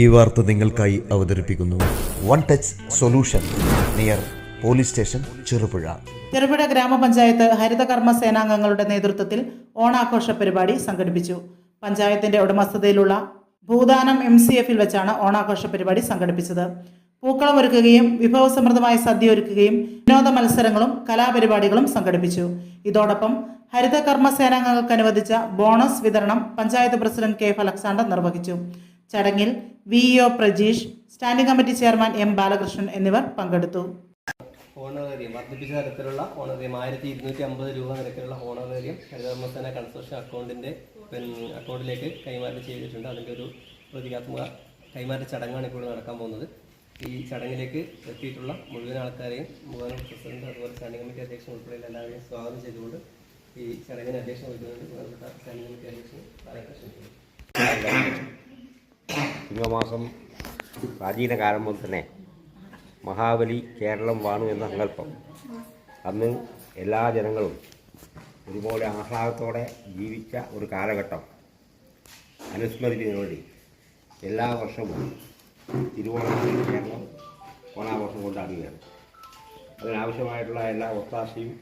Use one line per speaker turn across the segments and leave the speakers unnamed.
ഈ വാർത്ത നിങ്ങൾക്കായി അവതരിപ്പിക്കുന്നു. One touch solution near police station Cherupuzha.
Cherupuzha ഗ്രാമപഞ്ചായത്ത് ഹരിതകർമ്മ സേനാംഗങ്ങളുടെ നേതൃത്വത്തിൽ ഓണാഘോഷ പരിപാടി സംഘടിപ്പിച്ചു. പഞ്ചായത്തിന്റെ ഉടമസ്ഥതയിലുള്ള ഭൂദാനം എം സി എഫിൽ വെച്ചാണ് ഓണാഘോഷ പരിപാടി സംഘടിപ്പിച്ചത്. പൂക്കളം ഒരുക്കുകയും വിഭവസമൃദ്ധമായ സദ്യ ഒരുക്കുകയും വിനോദ മത്സരങ്ങളും കലാപരിപാടികളും സംഘടിപ്പിച്ചു. ഇതോടൊപ്പം ഹരിതകർമ്മ സേനാംഗങ്ങൾക്ക് അനുവദിച്ച ബോണസ് വിതരണം panchayat president K F Alexander നിർവഹിച്ചു. ചടങ്ങിൽ V O Prajeesh standing committee chairman M Balakrishnan എന്നിവർ പങ്കെടുത്തു.
ഓണറേറിയം വർദ്ധിപ്പിച്ച തരത്തിലുള്ള ഓണറേറിയം ആയിരത്തി ഇരുന്നൂറ്റി അമ്പത് രൂപ നിരക്കിലുള്ള ഓണറേറിയം ഹരിതകർമ്മസേന കൺസ്ട്രക്ഷൻ അക്കൗണ്ടിന്റെ അക്കൗണ്ടിലേക്ക് കൈമാറ്റം ചെയ്തിട്ടുണ്ട്. അതിന്റെ ഒരു പ്രതീകാത്മക കൈമാറ്റ ചടങ്ങാണ് ഇപ്പോൾ നടക്കാൻ പോകുന്നത്. ഈ ചടങ്ങിലേക്ക് എത്തിയിട്ടുള്ള മുഴുവൻ ആൾക്കാരെയും മുഴുവൻ പ്രസിഡന്റ് അതുപോലെ സ്റ്റാൻഡിംഗ് കമ്മിറ്റി അധ്യക്ഷൻ ഉൾപ്പെടെയുള്ള എല്ലാവരെയും സ്വാഗതം ചെയ്തുകൊണ്ട് ഈ ചടങ്ങിന് അധ്യക്ഷൻ വഹിക്കുന്നുണ്ട് സ്റ്റാൻഡിംഗ് കമ്മിറ്റി അധ്യക്ഷൻ ബാലകൃഷ്ണൻ.
ചിങ്ങമാസം പ്രാചീന കാലം മുതൽ തന്നെ മഹാബലി കേരളം വാണു എന്ന സങ്കല്പം. അന്ന് എല്ലാ ജനങ്ങളും ഒരുപോലെ ആഹ്ലാദത്തോടെ ജീവിച്ച ഒരു കാലഘട്ടം അനുസ്മരിക്കുന്നതിന് വേണ്ടി എല്ലാ വർഷവും തിരുവോണം കേരളം ഓണാഘോഷം കൊണ്ടാടുകയാണ്. അതിനാവശ്യമായിട്ടുള്ള എല്ലാ ഒത്താശയും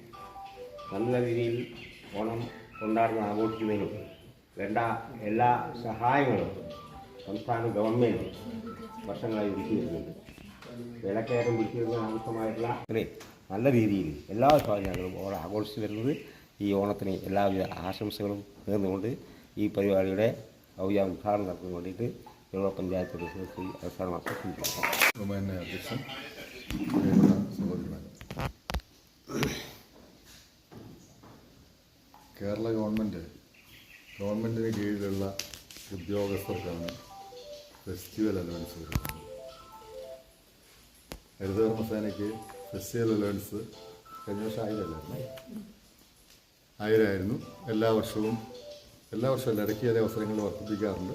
നല്ല രീതിയിൽ ഓണം കൊണ്ടാടുന്ന ആഘോഷിക്കുന്നതിനും വേണ്ട എല്ലാ സഹായങ്ങളും സംസ്ഥാന ഗവൺമെന്റ് വർഷങ്ങളായി ഒരുക്കി വരുന്നുണ്ട് വിലക്കയറ്റം പിടിച്ചു വരുന്ന ആവശ്യമായിട്ടുള്ള നല്ല രീതിയിൽ എല്ലാ സാധനങ്ങളും ഓണം ആഘോഷിച്ച് വരുന്നത് ഈ ഓണത്തിന് എല്ലാവിധ ആശംസകളും നേർന്നുകൊണ്ട് ഈ പരിപാടിയുടെ ഔദ്യോഗിക ഉദ്ഘാടനം നടത്താൻ വേണ്ടിയിട്ട് യൂറോപ്പ് പഞ്ചായത്ത് പ്രസിഡന്റ് അവസാന മാസം
കേരള ഗവൺമെന്റ് ഗവൺമെന്റിന് കീഴിലുള്ള ഉദ്യോഗസ്ഥർക്കാണ് ഫെസ്റ്റിവൽ അലവൻസ് കൊടുക്കുന്നത് ഹരിതകർമ്മസേനയ്ക്ക് ഫെസ്റ്റിവൽ അലവൻസ് കഴിഞ്ഞ വർഷം ആയിരമല്ലായിരുന്നു ആയിരമായിരുന്നു എല്ലാ വർഷവും എല്ലാ വർഷവും അല്ല ഇടയ്ക്ക് അതേ അവസരങ്ങൾ വർദ്ധിപ്പിക്കാറുണ്ട്.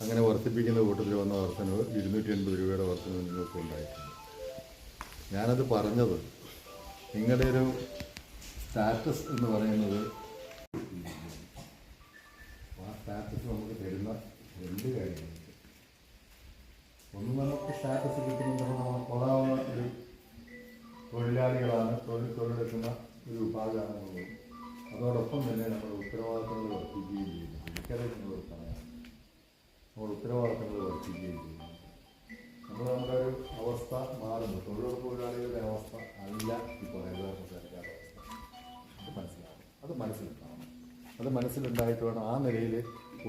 അങ്ങനെ വർദ്ധിപ്പിക്കുന്ന കൂട്ടത്തിൽ വന്ന വർധനവ് ഇരുന്നൂറ്റി എൺപത് രൂപയുടെ വർധനവ് നിങ്ങൾക്ക് ഉണ്ടായിട്ടുണ്ട്. ഞാനത് പറഞ്ഞത് നിങ്ങളുടെ ഒരു സ്റ്റാറ്റസ് എന്ന് പറയുന്നത് ആ സ്റ്റാറ്റസ് നമുക്ക് തരുന്ന രണ്ട് നമുക്ക് സ്റ്റാറ്റസ് കിട്ടുന്നത് നമ്മൾ കൊള്ളാവുന്ന ഒരു തൊഴിലാളികളാണ്. തൊഴിൽ തൊഴിലെടുക്കുന്ന ഒരു വിഭാഗമാണെന്നുള്ളത് അതോടൊപ്പം തന്നെ നമ്മൾ ഉത്തരവാദിത്തങ്ങൾ വർദ്ധിക്കുകയും ചെയ്യുന്നു. എനിക്കറിയാം ഒരു പറയാം നമ്മൾ ഉത്തരവാദിത്തങ്ങൾ വർദ്ധിക്കുകയും ചെയ്യുന്നു. നമ്മൾ നമ്മുടെ ഒരു അവസ്ഥ മാറുന്നു. തൊഴിലുറപ്പ് തൊഴിലാളികളുടെ അവസ്ഥ അല്ല ഇപ്പോൾ സർക്കാർ അവസ്ഥ അത് മനസ്സിലാവും അത് മനസ്സിലുണ്ടാവണം. അത് മനസ്സിലുണ്ടായിട്ട് വേണം ആ നിലയിൽ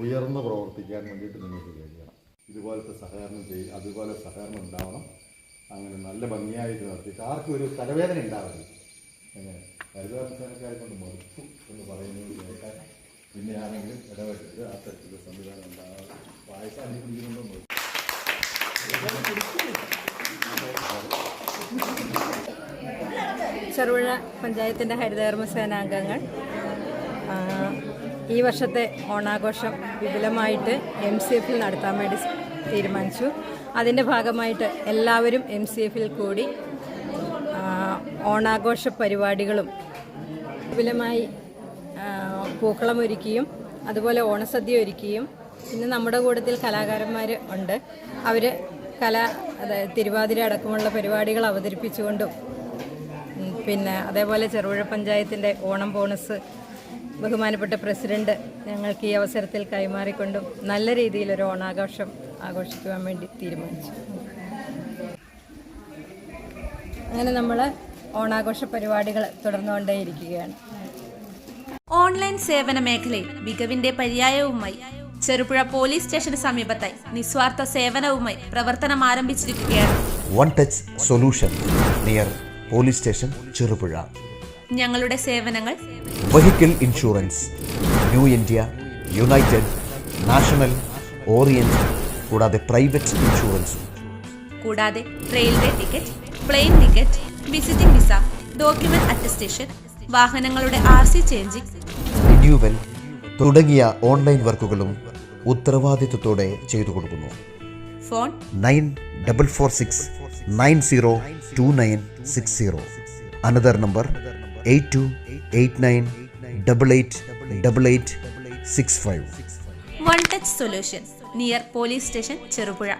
ഉയർന്ന് പ്രവർത്തിക്കാൻ വേണ്ടിയിട്ട് നിങ്ങൾക്ക് കഴിയണം. ഇതുപോലത്തെ സഹകരണം ചെയ്യും അതുപോലെ സഹകരണം ഉണ്ടാവണം. അങ്ങനെ നല്ല ഭംഗിയായിട്ട് നടത്തിയിട്ട് ആർക്കും ഒരു തലവേദന ഉണ്ടാവരുത്. അങ്ങനെ ഹരിതകർമ്മസേനക്കാരെ കൊണ്ട് മറുത്തു എന്ന് പറയുന്നത് കേൾക്കാൻ പിന്നെ ആണെങ്കിലും ഇടപെട്ടത് ആ തരത്തിലുള്ള സംവിധാനം ഉണ്ടാകാതെ വായിക്കാൻ അനുഭവിക്കുന്നുണ്ടോ
ചെറുപുഴ പഞ്ചായത്തിന്റെ ഹരിതകർമ്മ സേനാംഗങ്ങൾ ആ, ഈ വർഷത്തെ ഓണാഘോഷം വിപുലമായിട്ട് എം സി എഫിൽ നടത്താൻ വേണ്ടി തീരുമാനിച്ചു. അതിന്റെ ഭാഗമായിട്ട് എല്ലാവരും എം സി എഫിൽ കൂടി ഓണാഘോഷ പരിപാടികളും വിപുലമായി പൂക്കളം ഒരുക്കിയും അതുപോലെ ഓണസദ്യ ഒരുക്കിയും പിന്നെ നമ്മുടെ കൂട്ടത്തിൽ കലാകാരന്മാർ ഉണ്ട്. അവർ കല അതായത് തിരുവാതിര അടക്കമുള്ള പരിപാടികൾ അവതരിപ്പിച്ചുകൊണ്ടും പിന്നെ അതേപോലെ ചെറുപുഴ പഞ്ചായത്തിന്റെ ഓണം ബോണസ് ബഹുമാനപ്പെട്ട പ്രസിഡന്റ് ഞങ്ങൾക്ക് ഈ അവസരത്തിൽ കൈമാറിക്കൊണ്ടും നല്ല രീതിയിൽ ഒരു ഓണാഘോഷം ആഘോഷിക്കുവാൻ വേണ്ടി തീരുമാനിച്ചു. അങ്ങനെ നമ്മൾ ഓണാഘോഷ പരിപാടികൾ തുടർന്നുകൊണ്ടേയിരിക്കുകയാണ്.
ഓൺലൈൻ സേവന മേഖലയിൽ മികവിന്റെ പര്യായവുമായി ചെറുപുഴ പോലീസ് സ്റ്റേഷന് സമീപത്തായി നിസ്വാർത്ഥ സേവനവുമായി പ്രവർത്തനം ആരംഭിച്ചിരിക്കുകയാണ്.
One touch solution near police station Cherupuzha
ഞങ്ങളുടെ സേവനങ്ങൾ
vehicle insurance new India united national orient കൂടാതെ പ്രൈവറ്റ് ഇൻഷുറൻസ്.
കൂടാതെ railway ticket plane ticket visiting visa document attestation വാഹനങ്ങളുടെ ആർ സി ചേഞ്ചിങ്
റിന്യൂവൽ തുടങ്ങിയ ഓൺലൈൻ വർക്കുകളും ഉത്തരവാദിത്വത്തോടെ ചെയ്തു കൊടുക്കുന്നു.
Phone
nine double four six nine zero two nine six zero. Another number eight two eight nine double eight double eight six five
one touch solution near police station Cherupuzha